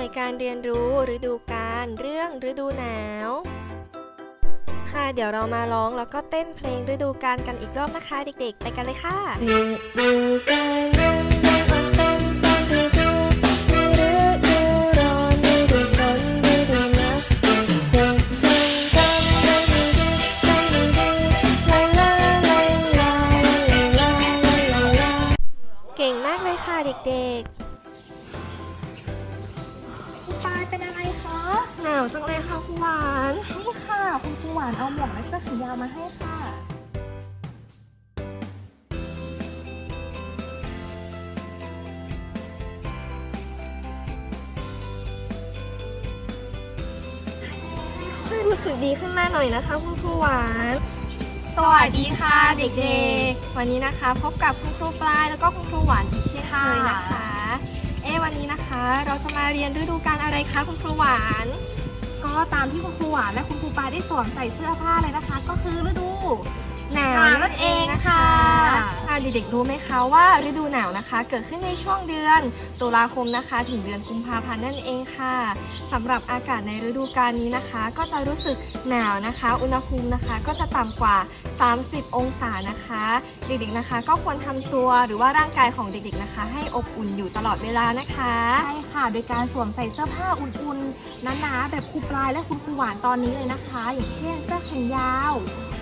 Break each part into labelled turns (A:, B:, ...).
A: วยการเรียนรู้ฤดูกาลเรื่องฤดูหนาว ค่ะเดี๋ยวเรามาร้องแล้วก็เต้นเพลงฤดูกาลกันอีกรอบนะคะ เด็กๆ ไปกันเลยค่ะเก่งมากเลยค่ะเด็กๆ
B: ปายเป็นอะไรคะ
A: หนาวจังเลยค่ะคุณหวาน
B: นี่ค่ะ คุณครูหวานเอาหมวกและเสื้อแขนยาวมาให้ค่ะ
A: ให้รู้สึกดีขึ้นมาหน่อยนะคะ คุณครูหวาน
B: สวัสดีค่ะเด็ก
A: ๆ วันนี้นะคะ พบกับคุณครูปลายแล้วก็คุณครูหวานอีกเช่นเคยนะคะเอ๊วันนี้นะคะ เราจะมาเรียนฤดูกาลอะไรคะคุณครูหวาน
B: ก็ตามที่คุณครูหวานและคุณครูปายได้สวมใส่เสื้อผ้าเลยนะคะ ก็คือฤดู
A: หนาว
B: หนาวนั่นเองค่ะ
A: ค่ะเด็กๆรู้ไหมคะว่าฤดูหนาวนะคะ เกิดขึ้นในช่วงเดือนตุลาคมนะคะ ถึงเดือนกุมภาพันธ์นั่นเองค่ะสำหรับอากาศในฤดูกาลนี้นะคะ ก็จะรู้สึกหนาวนะคะ อุณหภูมินะคะก็จะต่ำกว่า 30 องศานะคะ เด็กๆนะคะ ก็ควรทำตัวหรือว่าร่างกายของเด็กๆนะคะ ให้อบอุ่นอยู่ตลอดเวลานะคะ
B: ใช่ค่ะ โดยการสวมใส่เสื้อผ้าอุ่นๆหนาๆแบบครูปลายและคุณครูหวานตอนนี้เลยนะคะ อย่างเช่นเสื้อแขนยาว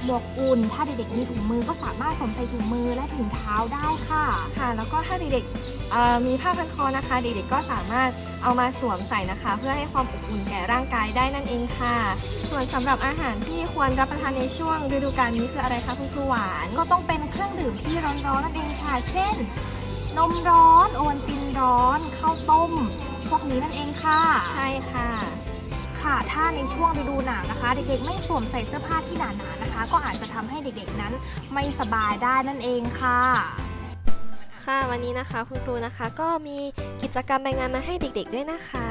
B: หมวกอุ่น ถ้าเด็กๆมีถุงมือก็สามารถสวมใส่ถุงมือและถุงเท้าได้ค่ะ
A: ค่ะ แล้วก็ถ้าเด็กๆเอ่อมีผ้าพันคอนะคะ เด็กๆก็สามารถเอามาสวมใส่นะคะ เพื่อให้ความอบอุ่นแก่ร่างกายได้นั่นเองค่ะ ส่วนสำหรับอาหารที่ควรรับประทานในช่วงฤดูกาลนี้คืออะไรคะคุณครูหวาน
B: ก็ต้องเป็นเครื่องดื่มที่ร้อนๆนั่นเองค่ะ เช่น นมร้อน โอวัลตินร้อน ข้าวต้ม พวกนี้นั่นเองค่ะ
A: ใช่ค่ะ
B: ค่ะ ถ้าในช่วงฤดูหนาวนะคะ เด็กๆไม่สวมใส่เสื้อผ้าที่หนาๆนะคะ ก็อาจจะทำให้เด็กๆนั้นไม่สบายได้นั่นเองค่ะ
A: ค่ะ วันนี้นะคะคุณครูนะคะก็มีกิจกรรมรายงานมาให้เด็กๆด้วยนะคะ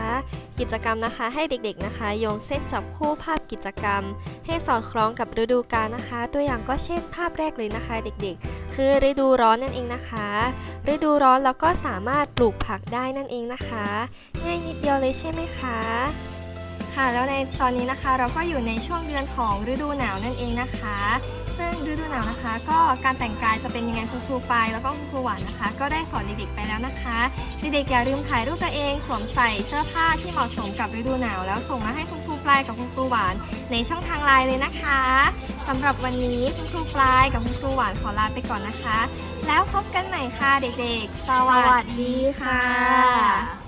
A: กิจกรรมนะคะให้เด็กๆนะคะ โยงเส้นจับคู่ภาพกิจกรรม ให้สอดคล้องกับฤดูกาลนะคะ ตัวอย่างก็เช่นภาพแรกเลยนะคะ เด็กๆ คือฤดูร้อนนั่นเองนะคะ ฤดูร้อนเราก็สามารถปลูกผักได้นั่นเองนะคะ ง่ายนิดเดียวเลยใช่ไหมคะ ค่ะแล้วในตอนนี้นะคะเราก็อยู่ในช่วงเดือนของฤดูหนาวนั่นเองนะคะ ซึ่งฤดูหนาวนะคะ ก็การแต่งกายจะเป็นยังไงคุณครูปายแล้วก็คุณครูหวานนะคะ ก็ได้สอนเด็กๆไปแล้วนะคะเด็กๆอย่าลืมถ่ายรูปตัวเองสวมใส่เสื้อผ้าที่เหมาะสมกับฤดูหนาวแล้วส่งมาให้คุณครูปลายกับคุณครูหวาน ในช่องทางไลน์เลยนะคะสำหรับวันนี้คุณครูปลายกับคุณครูหวานขอลาไปก่อนนะคะ แล้วพบกันใหม่ค่ะเด็กๆ สวัสดีค่ะ